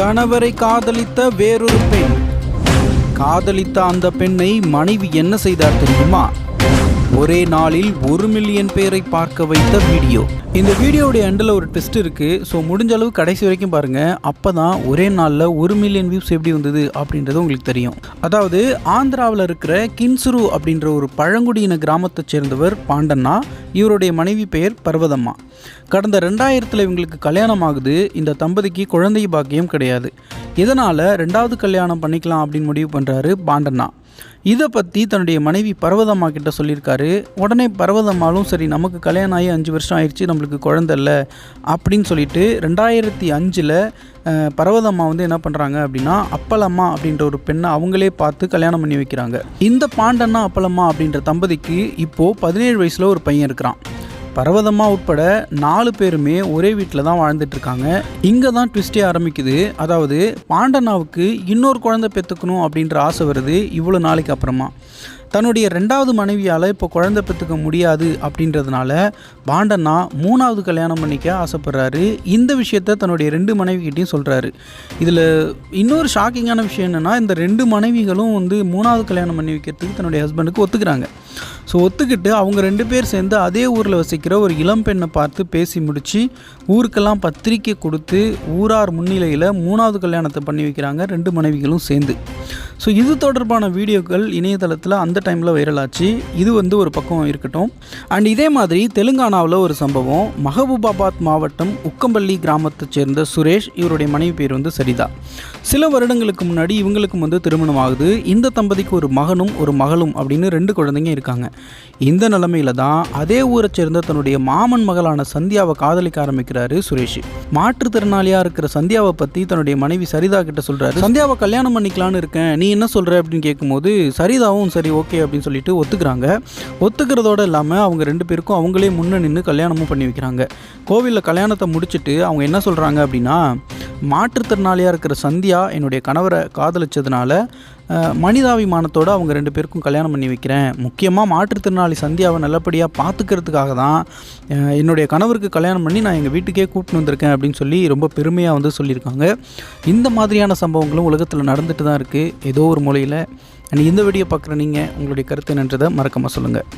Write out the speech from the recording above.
கணவரை காதலித்த வேறொரு பெண். காதலித்த அந்த பெண்ணை மனைவி என்ன செய்தார் தெரியுமா? ஒரே நாளில் ஒரு மில்லியன் பேரை பார்க்க வைத்த வீடியோ. இந்த வீடியோடைய எண்டில் ஒரு டெஸ்ட் இருக்குது ஸோ முடிஞ்ச அளவு கடைசி வரைக்கும் பாருங்கள் அப்போ தான் ஒரே நாளில் ஒரு மில்லியன் வியூஸ் எப்படி வந்தது அப்படின்றது உங்களுக்கு தெரியும். அதாவது ஆந்திராவில் இருக்கிற கின்சுரு அப்படின்ற ஒரு பழங்குடியின கிராமத்தை சேர்ந்தவர் பாண்டண்ணா இவருடைய மனைவி பெயர் பர்வதம்மா. கடந்த ரெண்டாயிரத்தில் இவங்களுக்கு கல்யாணம் ஆகுது. இந்த தம்பதிக்கு குழந்தை பாக்கியம் கிடையாது. இதனால் ரெண்டாவது கல்யாணம் பண்ணிக்கலாம் அப்படின்னு முடிவு பண்ணுறாரு பாண்டண்ணா இதை பற்றி தன்னுடைய மனைவி பர்வதம்மா கிட்ட சொல்லியிருக்காரு. உடனே பர்வதம்மாலும் சரி நமக்கு கல்யாணம் ஆகி அஞ்சு வருஷம் ஆயிடுச்சு நம்மளுக்கு குழந்தை இல்லை அப்படின்னு சொல்லிட்டு ரெண்டாயிரத்தி அஞ்சில் பர்வதம்மா வந்து என்ன பண்ணுறாங்க அப்படின்னா அப்பலம்மா அப்படின்ற ஒரு பெண்ணை அவங்களே பார்த்து கல்யாணம் பண்ணி வைக்கிறாங்க. இந்த பாண்டன்னா அப்பலம்மா அப்படின்ற தம்பதிக்கு இப்போது பதினேழு வயசில் ஒரு பையன் இருக்கிறான். பர்வதம்மா உட்பட நாலு பேருமே ஒரே வீட்டில் தான் வாழ்ந்துட்டு இருக்காங்க இங்கே தான் ட்விஸ்டே ஆரம்பிக்குது. அதாவது பாண்டனாவுக்கு இன்னொரு குழந்தை பெற்றுக்கணும் அப்படின்ற ஆசை வருது இவ்வளோ நாளைக்கு அப்புறமா. தன்னுடைய ரெண்டாவது மனைவியால் இப்போ குழந்தை பெற்றுக்க முடியாது அப்படின்றதுனால பாண்டண்ணா மூணாவது கல்யாணம் பண்ணிக்க ஆசைப்படுறாரு. இந்த விஷயத்த தன்னுடைய ரெண்டு மனைவிகிட்டையும் சொல்கிறாரு இதில் இன்னொரு ஷாக்கிங்கான விஷயம் என்னென்னா இந்த ரெண்டு மனைவிகளும் வந்து மூணாவது கல்யாணம் பண்ணி வைக்கிறதுக்கு தன்னுடைய ஹஸ்பண்டுக்கு ஒத்துக்கிறாங்க. ஸோ ஒத்துக்கிட்டு அவங்க ரெண்டு பேர் சேர்ந்து அதே ஊரில் வசிக்கிற ஒரு இளம் பெண்ணை பார்த்து பேசி முடித்து ஊருக்கெல்லாம் பத்திரிக்கை கொடுத்து ஊரார் முன்னிலையில் மூணாவது கல்யாணத்தை பண்ணி வைக்கிறாங்க ரெண்டு மனைவிகளும் சேர்ந்து. ஸோ இது தொடர்பான வீடியோக்கள் இணையதளத்தில் அந்த டைமில் வைரல் ஆச்சு. இது வந்து ஒரு பக்கம் இருக்கட்டும். அண்ட் இதே மாதிரி தெலுங்கானாவில் ஒரு சம்பவம். மஹபூபாபாத் மாவட்டம் உக்கம்பள்ளி கிராமத்தைச் சேர்ந்த சுரேஷ் இவருடைய மனைவி பேர் வந்து சரிதா. சில வருடங்களுக்கு முன்னாடி இவங்களுக்கும் வந்து திருமணம் ஆகுது. இந்த தம்பதிக்கு ஒரு மகனும் ஒரு மகளும் அப்படின்னு ரெண்டு குழந்தைங்க இருக்காங்க. இந்த நிலமையில தான் அதே ஊரை சேர்ந்த தன்னுடைய மாமன் மகளான சந்தியாவை காதலிக்க ஆரம்பிக்கிறாரு சுரேஷ். மாற்றுத்திறனாளியாக இருக்கிற சந்தியாவை பற்றி தன்னுடைய மனைவி சரிதா கிட்ட சொல்கிறாரு சந்தியாவை கல்யாணம் பண்ணிக்கலான்னு இருக்கேன். நீ என்ன சொல்கிற அப்படின்னு கேட்கும்போது சரிதாவும் சரி ஓகே அப்படின்னு சொல்லிட்டு ஒத்துக்கிறாங்க. ஒத்துக்கிறதோட இல்லாமல் அவங்க ரெண்டு பேருக்கும் அவங்களே முன்னே நின்று கல்யாணமும் பண்ணி வைக்கிறாங்க. கோவிலில் கல்யாணத்தை முடிச்சுட்டு அவங்க என்ன சொல்கிறாங்க அப்படின்னா மாற்றுத்திறனாளியாக இருக்கிற சந்தியா என்னுடைய கணவரை காதலிச்சதுனால மனிதாபிமானத்தோடு அவங்க ரெண்டு பேருக்கும் கல்யாணம் பண்ணி வைக்கிறேன். முக்கியமாக மாற்றுத்திறனாளி சந்தியாவை நல்லபடியாக பார்த்துக்கிறதுக்காக தான் என்னுடைய கணவருக்கு கல்யாணம் பண்ணி நான் எங்கள் வீட்டுக்கே கூப்பிட்டு வந்திருக்கேன் அப்படின்னு சொல்லி ரொம்ப பெருமையாக வந்து சொல்லியிருக்காங்க. இந்த மாதிரியான சம்பவங்களும் உலகத்தில் நடந்துட்டு தான் இருக்குது ஏதோ ஒரு மூலையில். அண்ட் இந்த வீடியோ பார்க்குற நீங்கள் உங்களுடைய கருத்து என்னன்றதை மறக்காமல் சொல்லுங்கள்